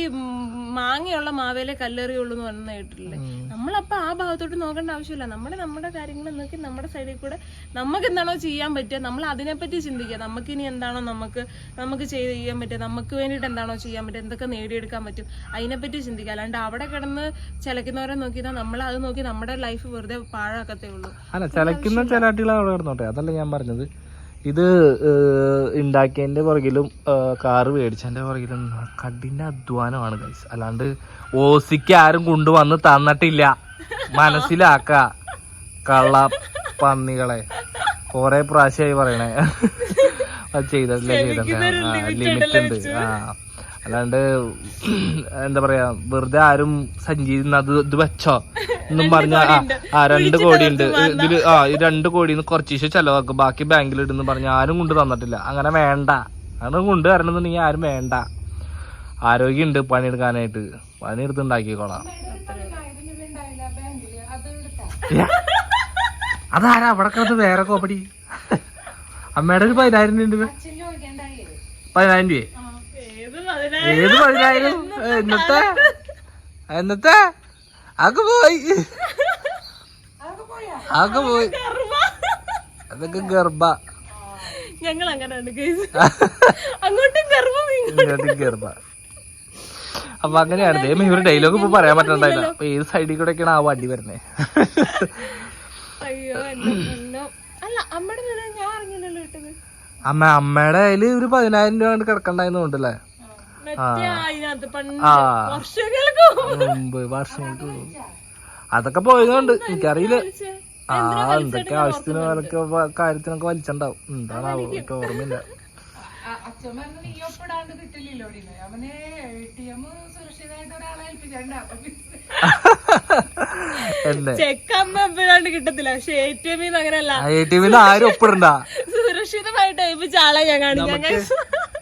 മാങ്ങയുള്ള മാവേലെ കല്ലേറിയുള്ളൂ എന്ന് പറഞ്ഞ കേട്ടിട്ടില്ലേ? നമ്മളപ്പോ ആ ഭാഗത്തോട്ട് നോക്കേണ്ട ആവശ്യമില്ല. നമ്മുടെ നമ്മുടെ കാര്യങ്ങൾ നോക്കി നമ്മുടെ സൈഡിൽ കൂടെ നമുക്ക് എന്താണോ ചെയ്യാൻ പറ്റുക നമ്മൾ അതിനെപ്പറ്റി ചിന്തിക്കുക. നമുക്ക് ഇനി എന്താണോ നമുക്ക് നമുക്ക് ചെയ്ത് ചെയ്യാൻ പറ്റുക നമുക്ക് വേണ്ടിയിട്ട് എന്താണോ ചെയ്യാൻ പറ്റുക എന്തൊക്കെ നേടിയെടുക്കാൻ പറ്റും അതിനെപ്പറ്റി ചിന്തിക്കുക. അല്ലാണ്ട് അവിടെ കിടന്ന് ചിലക്കുന്നവരെ നോക്കിയാൽ നമ്മൾ അത് നോക്കി നമ്മുടെ ലൈഫ് വെറുതെ പാഴാക്കത്തേ ഉള്ളൂ. അല്ല ചിലക്കുന്ന ചിലാട്ടികൾ അവിടെ കിടന്നോട്ടെ? അതല്ല ഞാൻ പറഞ്ഞത്. ഇത് ഉണ്ടാക്കിയതിന്റെ പുറകിലും കാറ് മേടിച്ചതിന്റെ പുറകിലും കഠിന അധ്വാനമാണ് ഗൈസ് അല്ലാണ്ട് ഓസിക്ക് ആരും കൊണ്ടുവന്ന് തന്നിട്ടില്ല. മനസ്സിലാക്ക. കള്ള പന്നികളെ. കുറെ പ്രാവശ്യമായി പറയണേ. അത് ചെയ്തല്ലേ ചെയ്തല്ലേ ലിമിറ്റ് ഉണ്ട്. ആ. അല്ലാണ്ട് എന്താ പറയാ വെറുതെ ആരും സഞ്ചിന്ന് അത് ഇത് വെച്ചോ എന്നും പറഞ്ഞ ആ, രണ്ട് കോടി ഉണ്ട് ഇതിൽ ആ ഈ രണ്ട് കോടിന്ന് കുറച്ച് ചെലവാക്കും. ബാക്കി ബാങ്കിൽ ഇടുന്നു പറഞ്ഞ ആരും കൊണ്ട് തന്നിട്ടില്ല. അങ്ങനെ വേണ്ട. അങ്ങനെ കൊണ്ട് കൊണ്ടുവരണമെന്നുണ്ടെങ്കിൽ ആരും വേണ്ട. ആരോഗ്യമുണ്ട് പണിയെടുക്കാനായിട്ട്. പണിയെടുത്ത് ഉണ്ടാക്കിക്കോളാം. അതാരാ? അവിടെ കിടന്ന് വേറെ കോപ്പടി. അമ്മയുടെ ഒരു പതിനായിരം രൂപ പതിനായിരം രൂപയെ? ഏത് പതിനായിരം? എന്നത്തെ എന്നത്തെ? അതൊക്കെ പോയി. അതൊക്കെ പോയി? അതൊക്കെ ഗർഭ. ഞങ്ങൾ അങ്ങനെയാണ് അങ്ങോട്ടും ഗർഭം ഇങ്ങോട്ടും. ഗർഭ. അപ്പൊ അങ്ങനെയാണ്. ദൈവം ഇവർ ഡയലോഗ് ഇപ്പൊ പറയാൻ പറ്റണ്ടായില്ല അപ്പൊ ഏത് സൈഡിൽ കൂടെ ഒക്കെയാണ് ആ വണ്ടി വരുന്നേ? അയ്യോ എന്റെ പൊന്നോ. അല്ല അമ്മയുടെ ഞാൻ അറിഞ്ഞില്ലല്ലോ ഇട്ടത്. അമ്മ അമ്മയുടെ കയ്യിൽ ഒരു പതിനായിരം രൂപ കൊണ്ട് കിടക്കണ്ടായിരുന്നു കൊണ്ടല്ലേ മുമ്പ്. വർഷങ്ങൾക്ക്. അതൊക്കെ പോയതുകൊണ്ട് എനിക്കറിയില്ല. ആ എന്തൊക്കെ ആവശ്യത്തിന് അതൊക്കെ വ- കാര്യത്തിനൊക്കെ വലിച്ചുണ്ടാവും എന്താണാവോ എനിക്ക് ഓർമ്മയില്ല. അച്ഛൻ പറഞ്ഞു നീ ഒപ്പിടാണ്ട് കിട്ടില്ലല്ലോ അവനെ എ ടി എം സുരക്ഷിതമായിട്ട് ഒരാളെ ഏൽപ്പിച്ചണ്ട അപ്പൊ പിന്നെ എന്നെ ചെക്ക് അമ്മ എപ്പോഴാണ്ട് കിട്ടത്തില്ല. പക്ഷെ എ ടി എമ്മിൽ അങ്ങനെയല്ല. എ ടി വിന്ന് ആരും ഒപ്പിടണ്ട. സുരക്ഷിതമായിട്ട് ഏൽപ്പിച്ച ആളെ ഞാൻ കാണിക്കാം.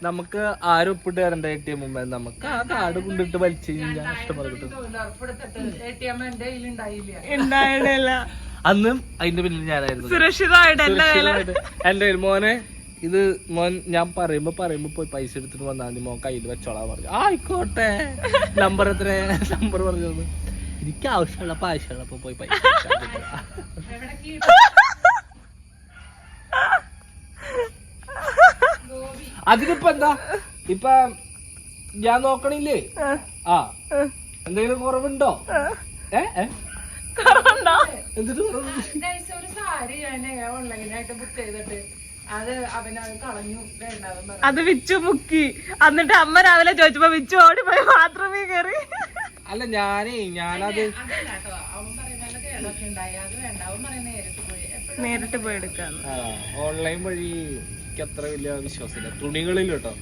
നമുക്ക് ആരും ഒപ്പിട്ട് തരണ്ട എ ടി എം മുമ്പേ നമുക്ക് ആ കാർഡ് കൊണ്ടിട്ട് വലിച്ചു കഴിഞ്ഞാൽ ഉണ്ടായിട്ടില്ല അന്നും അതിന്റെ പിന്നിൽ ഞാനായിരുന്നു. സുരക്ഷിതമായിട്ട് എന്റെ കയ്യിൽ മോനെ ഇത് മോൻ ഞാൻ പറയുമ്പോ പറയുമ്പോ പോയി പൈസ എടുത്തിട്ട് വന്നാൽ മതി. മോൻ കയ്യിൽ വെച്ചോളാൻ പറഞ്ഞു. ആയിക്കോട്ടെ. നമ്പർ എത്ര നമ്പർ പറഞ്ഞത് എനിക്ക് ആവശ്യമുള്ള ആവശ്യമുള്ളപ്പോ പോയി പൈസ പറ്റില്ല. അതിനിപ്പോ എന്താ? ഇപ്പൊ ഞാൻ നോക്കണില്ലേ? ആ. എന്തെങ്കിലും കുറവുണ്ടോ? ഏ? ഗൈസ് ഒരു സാരി ഞാൻ ഓൺലൈനായിട്ട് ബുക്ക് ചെയ്തിട്ട് അത് അവനത് കളഞ്ഞു. അത് വിച്ചു മുക്കി. എന്നിട്ട് അമ്മ രാവിലെ ചോദിച്ചപ്പോ വിച്ചു ഓടി പോയി മാത്രമേ കയറി അല്ല ഞാനേ ഞാനത് നേരിട്ട് പോയി. എടുക്കാൻ ഓൺലൈൻ വഴി. എനിക്ക് അത്ര വലിയ വിശ്വാസമില്ല. തുണികളിൽ കേട്ടോ.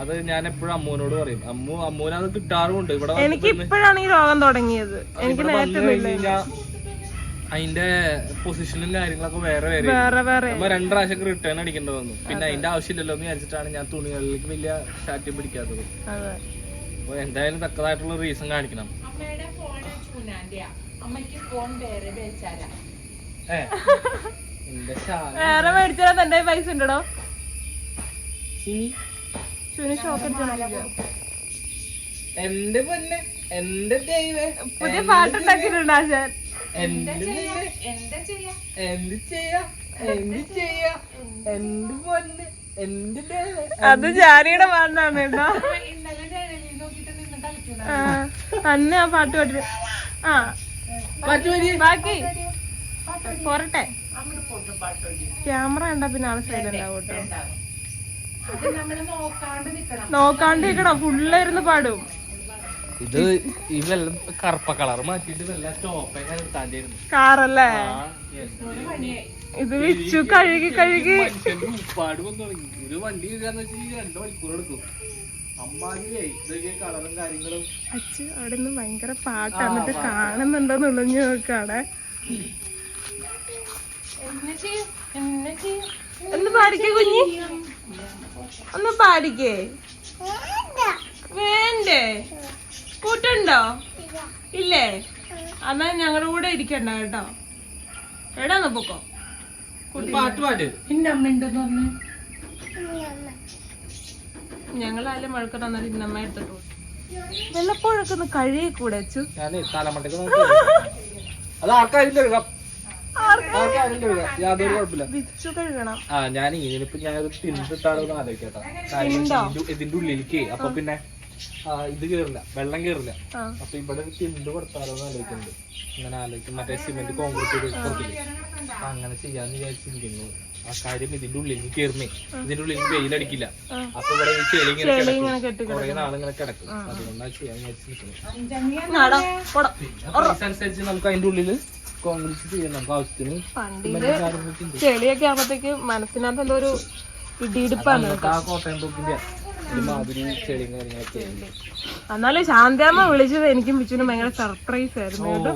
അത് ഞാൻ എപ്പോഴും അമ്മൂനോട് പറയും. അമ്മു അമ്മൂനത് കിട്ടാറുമുണ്ട്. ഇവിടെ എനിക്ക് ഇപ്പോഴാണ് ഈ രോഗം തുടങ്ങിയത്. എനിക്ക് അതിന്റെ പൊസിഷനും കാര്യങ്ങളൊക്കെ വേറെ വേറെ നമ്മ രണ്ട് പ്രാവശ്യം റിട്ടേൺ അടിക്കേണ്ടി വന്നു പിന്നെ അതിന്റെ ആവശ്യമില്ലല്ലോ എന്ന് വിചാരിച്ചിട്ടാണ് ഞാൻ തുണികളിലേക്ക് വലിയ ശാഠ്യം പിടിക്കാത്തത്. അതെ. അപ്പൊ എന്തായാലും തക്കതായിട്ടുള്ള റീസൺ കാണിക്കണം. അമ്മയുടെ ഫോൺ ചൂനാന്റെയാ. അമ്മയ്ക്ക് ഫോൺ വേറെ വെച്ചാല വേറെ മേടിച്ചാൽ തന്റെ പൈസ ഉണ്ടോ ശിവന് ഷോക്ക് എന്റെ പൊന്നെ എന്റെ ദൈവേ പുതിയ പാട്ടുണ്ടാക്കിയിട്ടുണ്ട് ആശാൻ. എന്ത് എന്താ ചെയ്യാ? എന്ത് ചെയ്യാ? എന്ത് ചെയ്യാ? എന്റെ പൊന്നെ അത് ജാനിയുടെ പാട്ടാണ് കേട്ടോ. അന്ന് ആ പാട്ട് പാട്ട് ആ. ബാക്കി പോരട്ടെ. ക്യാമറ കണ്ടാ പിന്നെ ആൾ സൈഡ് ഉണ്ടാവും കേട്ടോ. നോക്കാണ്ട് നിക്കണം. ഫുള്ള് ഇരുന്ന് പാടും. ഇത് ഈ വെള്ളം കറുപ്പ കളർ മാറ്റിട്ട് വെള്ളം സ്റ്റോപ്പൊക്കെ എടുത്താണ്ടിരുന്നു കാറല്ലേ? ഇത് വിച്ചു കഴുകി കഴുകി. ഉപ്പാട് വന്നു ഒരു വണ്ടി കയറാന്ന് വെച്ചാൽ രണ്ടു മണിക്കൂർ എടുക്കും. അമ്മാതിരിയേ ഇതൊക്കെ കളറും കാര്യങ്ങളും. അച്ഛ അവിടെ നിന്ന് ഭയങ്കര പാട്ടാ. എന്നിട്ട് കാണുന്നുണ്ടോന്ന് ഉള്ളഞ്ഞു നോക്കാടെ എന്നെ ചെയ്യും എന്നെ ചെയ്യും ഒന്ന് പാടിക്കേ കുഞ്ഞി. ഒന്ന് പാടിക്കേ. വേണ്ടേ? കൂട്ടുണ്ടോ? ഇല്ലേ? എന്നാ ഞങ്ങളുടെ കൂടെ ഇരിക്കണ്ട കേട്ടോ. എടാ പൊക്കോ. ഒരു പാട്ട് പാട്ട് എന്റെ അമ്മ ഉണ്ടെന്ന് പറഞ്ഞു. ഞങ്ങളാലും വഴക്കണ്ട എന്നാലും ഇന്നമ്മ എടുത്തിട്ട് പോകും വെള്ളപ്പോഴൊക്കെ ഒന്ന് കഴുകി കൂടെ അച്ചു തലമണ്ടക്ക് നോക്കി. അത് ആർക്കാരും കഴുകാം ആർക്കാരും കഴുകാം യാതൊരു കുഴപ്പമില്ല. ആ ഞാൻ ഇതിനിപ്പോ ഞാൻ തിന്നിട്ടാണോ ആലോചിക്കട്ടോ. ഇതിന്റെ- ഉള്ളിലേക്ക്. അപ്പൊ പിന്നെ ഇത് കേറില്ല വെള്ളം കേറില്ല അപ്പൊ ഇവിടെ തിണ്ട് കൊടുത്താലോ എന്ന് ആലോചിക്കുന്നുണ്ട്. അങ്ങനെ ആലോചിക്കും. മറ്റേ സിമെന്റ് കോൺക്രീറ്റ് ചെയ്ത് അങ്ങനെ ചെയ്യാന്ന് വിചാരിച്ചിരിക്കുന്നു. ആ കാര്യം ഇതിന്റെ ഉള്ളിൽ കേറുന്നേ ഇതിന്റെ ഉള്ളിൽ വെയിലടിക്കില്ല. അപ്പൊ ഇവിടെ ഈ ചെളി ഇങ്ങനെ കിടക്കും. കുറെ നാളിങ്ങനെ കിടക്കും. അതുകൊണ്ടാണ് ചെയ്യാൻ വിചാരിച്ചിരിക്കുന്നത് അനുസരിച്ച് നമുക്ക് അതിന്റെ ഉള്ളിൽ കോൺക്രീറ്റ് ചെയ്യാം നമുക്ക് ആവശ്യത്തിന് ചെളിയൊക്കെ ആകുമ്പോഴത്തേക്ക് മനസ്സിനകത്ത് എന്തോ ഒരു ഇടിയിടിപ്പാണ് ആ കോട്ടയം തോക്കിന്റെ എന്നാലും ശാന്താമ്മ വിളിച്ചത് എനിക്കും വിച്ചുനും ഭയങ്കര സർപ്രൈസ് ആയിരുന്നു കേട്ടോ.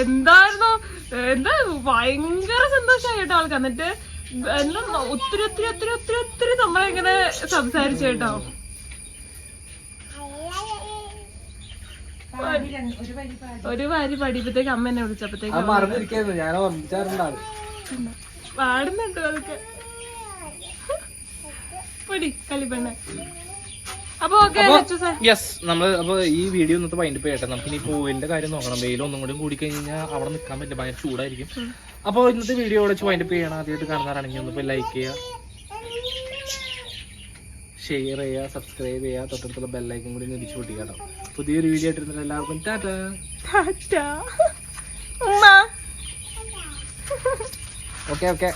എന്തായിരുന്നു? എന്താ ഭയങ്കര സന്തോഷമായി കേട്ടോ ആൾക്ക്. എന്നിട്ട് എല്ലാം ഒത്തിരി ഒത്തിരി ഒത്തിരി ഒത്തിരി ഒത്തിരി നമ്മളെങ്ങനെ സംസാരിച്ചു കേട്ടോ. ഒരു വരി പാടി ഒരു വാരി പഠിപ്പത്തേക്ക് അമ്മ എന്നെ വിളിച്ചപ്പോഴത്തേക്ക് മറന്നിരിക്കായിരുന്നു. ഞാൻ ഓർമ്മിച്ചാറുണ്ടാവും പാടുന്നുണ്ട് അതൊക്കെ? പൊടി കളിപ്പെണ്ണ. യെസ് നമ്മൾ അപ്പൊ ഈ വീഡിയോ ഇന്നത്തെ വൈൻഡ് പോയിട്ടെ നമുക്ക് ഇനി പൂവിന്റെ കാര്യം നോക്കണം. വെയിൽ ഒന്നും കൂടി കൂടി കഴിഞ്ഞാൽ അവിടെ നിൽക്കാൻ പറ്റില്ല. ഭയങ്കര ചൂടായിരിക്കും. അപ്പോൾ ഇന്നത്തെ വീഡിയോ വിളിച്ച് വൈൻഡ് അപ്പ് ചെയ്യണം. ആദ്യമായിട്ട് കാണുന്നവരാണെങ്കിൽ ഒന്ന് ലൈക്ക് ചെയ്യുക. ഷെയർ ചെയ്യുക സബ്സ്ക്രൈബ് ചെയ്യുക തൊട്ടടുത്തുള്ള ബെല്ലൈക്കും കൂടി ഞാൻ പൊട്ടിക്കുക കേട്ടോ. പുതിയൊരു വീഡിയോ ആയിട്ട് എല്ലാവർക്കും. ടാറ്റാ. ടാറ്റ. Okay okay